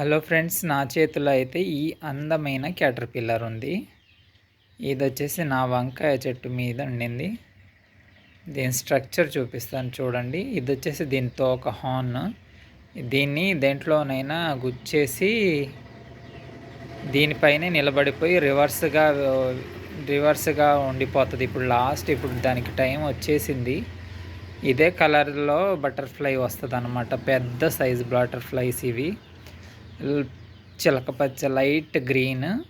Hello friends నా చేతిలో అయితే ఈ అందమైన క్యాటర్ పిల్లర్ ఉంది. ఇది వచ్చేసి నా వంకాయ చెట్టు మీద ఉండింది. దీని స్ట్రక్చర్ చూపిస్తాను చూడండి. ఇది వచ్చేసి దీంతో ఒక హార్న్. దీన్ని దేంట్లోనైనా గుచ్చేసి దీనిపైనే నిలబడిపోయి రివర్స్గా రివర్స్గా ఉండిపోతుంది. ఇప్పుడు లాస్ట్ ఇప్పుడు దానికి టైం వచ్చేసింది. ఇదే కలర్లో బటర్ఫ్లై వస్తుంది అనమాట పెద్ద సైజ్ బటర్ఫ్లైస్ ఇవి. చిలకపచ్చ లైట్ గ్రీన్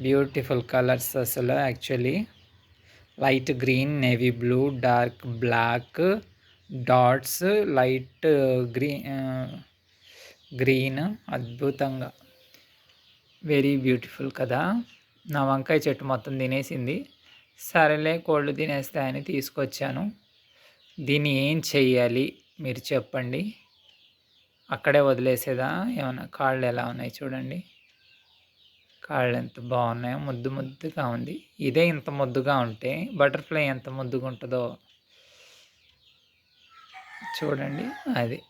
బ్యూటిఫుల్ కలర్స్ అసలు actually light green navy blue dark black dots light green green అద్భుతంగా. వెరీ బ్యూటిఫుల్ కదా. నా వంకాయ చెట్టు మొత్తం తినేసింది. సరేలే కోళ్ళు తినేస్తాయని తీసుకొచ్చాను. దీన్ని ఏం చెయ్యాలి? మీరు చెప్పండి. అక్కడే వదిలేసేదా? ఏమన్నా కాళ్ళు ఎలా ఉన్నాయి చూడండి. కాళ్ళు ఎంత బాగున్నాయో ముద్దు ముద్దుగా ఉంది. ఇదే ఇంత ముద్దుగా ఉంటే బటర్ఫ్లై ఎంత ముద్దుగా ఉంటుందో చూడండి. అది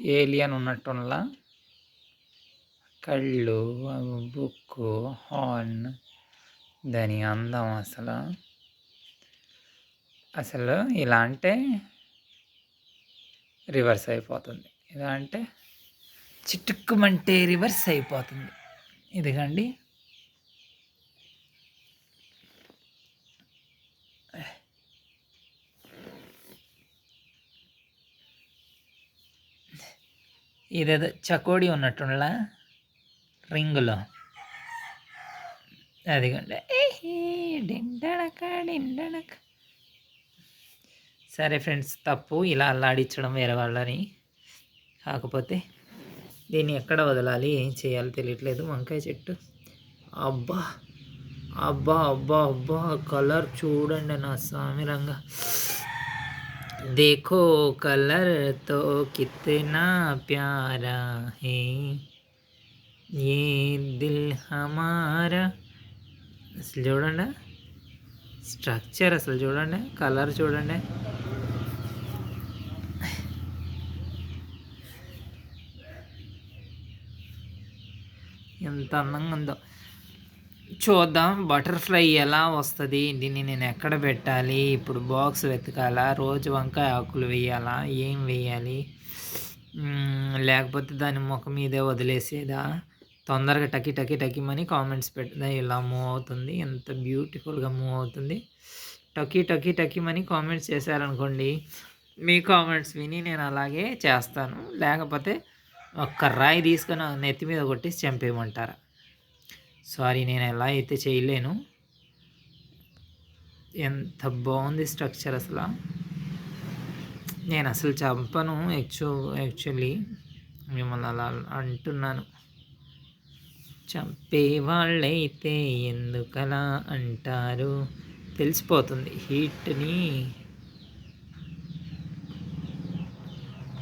ఏలియన్ ఉన్నట్టులా కళ్ళు బుక్కు హార్న్ దాని అందం అసలు. అసలు ఇలా అంటే రివర్స్ అయిపోతుంది. ఇలా అంటే చిటుక్కుమంటే రివర్స్ అయిపోతుంది. ఇదిగండి. ఇదేదో చకోడి ఉన్నట్టుండలా రింగులో. అదిగండి. సరే ఫ్రెండ్స్ తప్పు. ఇలా అల్లాడించడం వేరే వాళ్ళని. కాకపోతే దీన్ని ఎక్కడ వదలాలి? ఏం చేయాలో తెలియట్లేదు. వంకాయ చెట్టు. అబ్బా! అబ్బా! అబ్బా! అబ్బా! కలర్ చూడండి నా స్వామి రంగ. దేఖో కలర్తో కితనా ప్యారా హే. ఏ దిల్ హమారా? అసలు చూడండి? స్ట్రక్చర్ అసలు చూడండి? కలర్ చూడండి? ఎంత అందంగా ఉందో. చూద్దాం బటర్ఫ్లై ఎలా వస్తుంది? దీన్ని నేను ఎక్కడ పెట్టాలి? ఇప్పుడు బాక్స్ వెతకాలా? రోజు వంకాయ ఆకులు వేయాలా? ఏం వేయాలి? లేకపోతే దాని ముఖం మీదే వదిలేసేదా? తొందరగా టకి టకి టకిమని కామెంట్స్ పెట్టదా? ఇలా మూవ్ అవుతుంది. ఎంత బ్యూటిఫుల్గా మూవ్ అవుతుంది. టకి టకి టకిమని కామెంట్స్ చేశారనుకోండి మీ కామెంట్స్ విని నేను అలాగే చేస్తాను. లేకపోతే ఒక్క రాయి తీసుకొని నెత్తి మీద కొట్టి చంపేయమంటారా. సారీ నేను ఎలా అయితే చేయలేను. ఎంత బాగుంది స్ట్రక్చర్ అసలు. నేను అసలు చంపను యాక్చు యాక్చువల్లీ మిమ్మల్ని అలా అంటున్నాను. చంపే వాళ్ళైతే ఎందుకలా అంటారు? తెలిసిపోతుంది. హీట్ని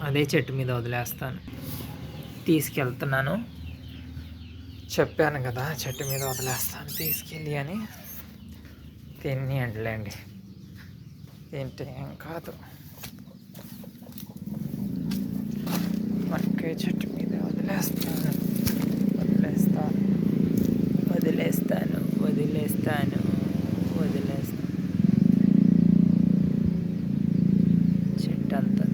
అదే చెట్టు మీద వదిలేస్తాను. తీసుకెళ్తున్నాను. చెప్పాను కదా చెట్టు మీద వదిలేస్తాను తీసుకెళ్ళి అని. తిని అంటలేండి తింటే ఏం కాదు. మనకే చెట్టు మీద వదిలేస్తాను. వదిలేస్తాను. వదిలేస్తాను వదిలేస్తాను వదిలేస్తాను. చెట్టు అంతా